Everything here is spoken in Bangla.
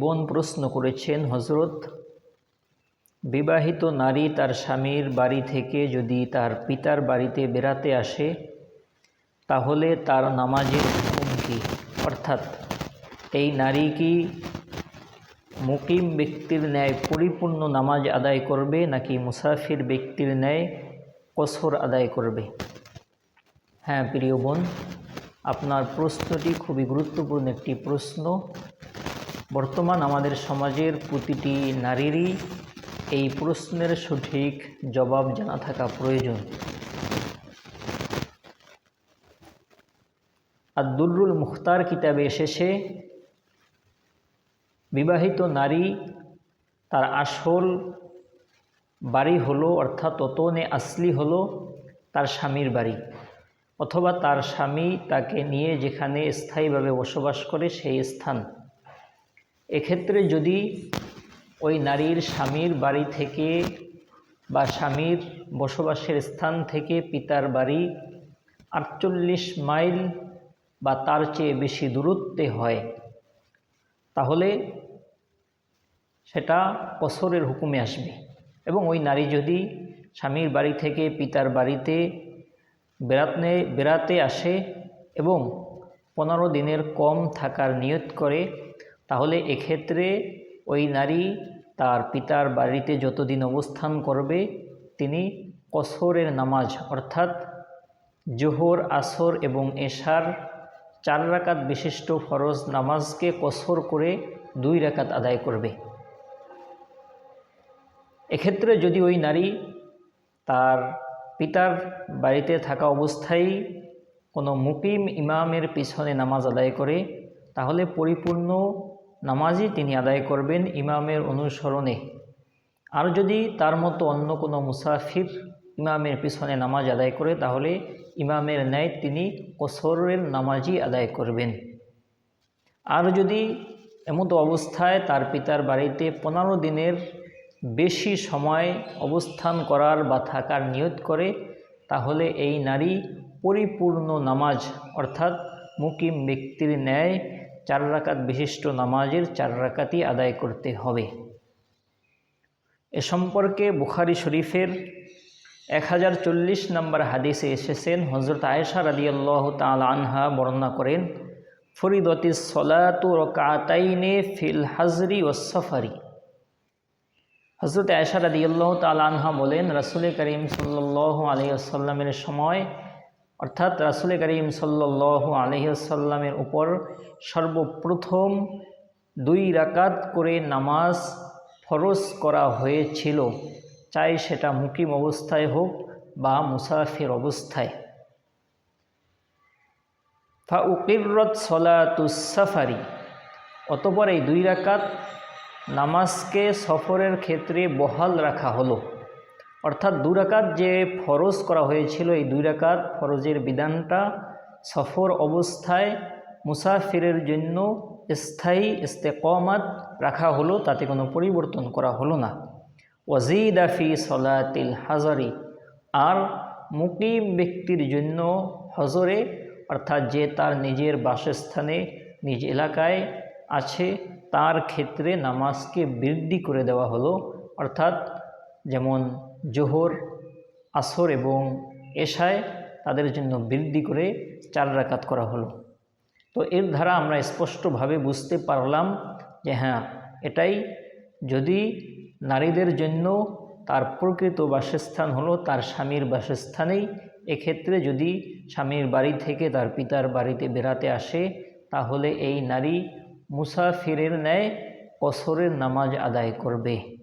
বোন প্রশ্ন করেছেন হজরত বিবাহিত নারী তার স্বামীর বাড়ি থেকে যদি তার পিতার বাড়িতে বেড়াতে আসে, তাহলে তার নামাজের হুকুম কী? অর্থাৎ, এই নারী কি মুকিম ব্যক্তির ন্যায় পরিপূর্ণ নামাজ আদায় করবে, নাকি মুসাফির ব্যক্তির ন্যায় কসর আদায় করবে? হ্যাঁ প্রিয় বোন, আপনার প্রশ্নটি খুবই গুরুত্বপূর্ণ একটি প্রশ্ন। বর্তমান আমাদের সমাজের প্রতিটি নারীরই এই প্রশ্নের সঠিক জবাব জানা থাকা প্রয়োজন। আর দুর্রুল মুখতার কিতাবে এসেছে, বিবাহিত নারী তার আসল বাড়ি হলো, অর্থাৎ অতনে আসলি হলো, তার স্বামীর বাড়ি। অথবা তার স্বামী তাকে নিয়ে যেখানে স্থায়ীভাবে বসবাস করে সেই স্থান। এক্ষেত্রে যদি ওই নারীর স্বামীর বাড়ি থেকে বা স্বামীর বসবাসের স্থান থেকে পিতার বাড়ি আটচল্লিশ মাইল বা তার চেয়ে বেশি দূরত্বে হয়, তাহলে সেটা কসরের হুকুমে আসবে। এবং ওই নারী যদি স্বামীর বাড়ি থেকে পিতার বাড়িতে বেড়াতে বেড়াতে আসে এবং পনেরো দিনের কম থাকার নিয়ত করে তাহলে এক্ষেত্রে ওই নারী তার পিতার বাড়িতে যতদিন অবস্থান করবে, তিনি কসরের নামাজ, অর্থাৎ জোহর, আসর এবং এশার চার রাকাত বিশিষ্ট ফরজ নামাজকে কসর করে দুই রাকাত আদায় করবে। এক্ষেত্রে যদি ওই নারী তার পিতার বাড়িতে থাকা অবস্থায় কোনো মুকিম ইমামের পিছনে নামাজ আদায় করে, তাহলে পরিপূর্ণ নামাজই তিনি আদায় করবেন ইমামের অনুসরণে। আর যদি তার মতো অন্য কোনো মুসাফির ইমামের পিছনে নামাজ আদায় করে, তাহলে ইমামের ন্যায় তিনি কসরের নামাজই আদায় করবেন। আর যদি এমতো অবস্থায় তার পিতার বাড়িতে পনেরো দিনের বেশি সময় অবস্থান করার বা থাকার নিয়ত করে, তাহলে এই নারী পরিপূর্ণ নামাজ, অর্থাৎ মুকিম ব্যক্তির ন্যায় চার রাকাত বিশিষ্ট নামাজের চার রাকাতই আদায় করতে হবে। এ সম্পর্কে বুখারি শরীফের এক হাজার চল্লিশ নম্বর হাদিসে এসেছেন হজরত আয়েশা রাদিয়াল্লাহ তাল আনহা বর্ণনা করেন, ফরিদতি সলাতু ফিল হাজরি ও সফারি। হজরত আয়েশা রাদিয়াল্লাহ তাল আনহা বলেন রাসুল করিম সাল্লাহ আলহিসাল্লামের সময় অর্থাৎ রাসুল করিম সাল্লাহ আলহিসাল্লামের উপর সর্বপ্রথম দুই রাকাত করে নামাজ ফরজ করা হয়েছিল। চাই সেটা মুকিম অবস্থায় হোক বা মুসাফির অবস্থায়। ফা উকিরত সলাতুসাফারি অতপর এই দুই রাকাত নামাজকে সফরের ক্ষেত্রে বহাল রাখা হলো। অর্থাৎ দু রাকাত যে ফরজ করা হয়েছিল, এই দুই রাকাত ফরজের বিধানটা সফর অবস্থায় মুসাফিরের জন্য স্থায়ী ইস্তেকমাত রাখা হলো, তাতে কোনো পরিবর্তন করা হলো না। ওয়াজিদাফি সলাতিল হাজারি, আর মুকিম ব্যক্তির জন্য হজরে, অর্থাৎ যে তার নিজের বাসস্থানে, নিজ এলাকায় আছে, তার ক্ষেত্রে নামাজকে বৃদ্ধি করে দেওয়া হলো। অর্থাৎ যেমন জোহর, আসর এবং এশায় তাদের জন্য বৃদ্ধি করে চার রাকাত করা হলো। তো এর দ্বারা আমরা স্পষ্টভাবে বুঝতে পারলাম যে হ্যাঁ এটাই যদি নারীদের জন্য তার প্রকৃত বাসস্থান হলো তার স্বামীর বাসস্থানেই, এক্ষেত্রে যদি স্বামীর বাড়ি থেকে তার পিতার বাড়িতে বেড়াতে আসে, তাহলে এই নারী মুসাফিরের ন্যায় কসরের নামাজ আদায় করবে।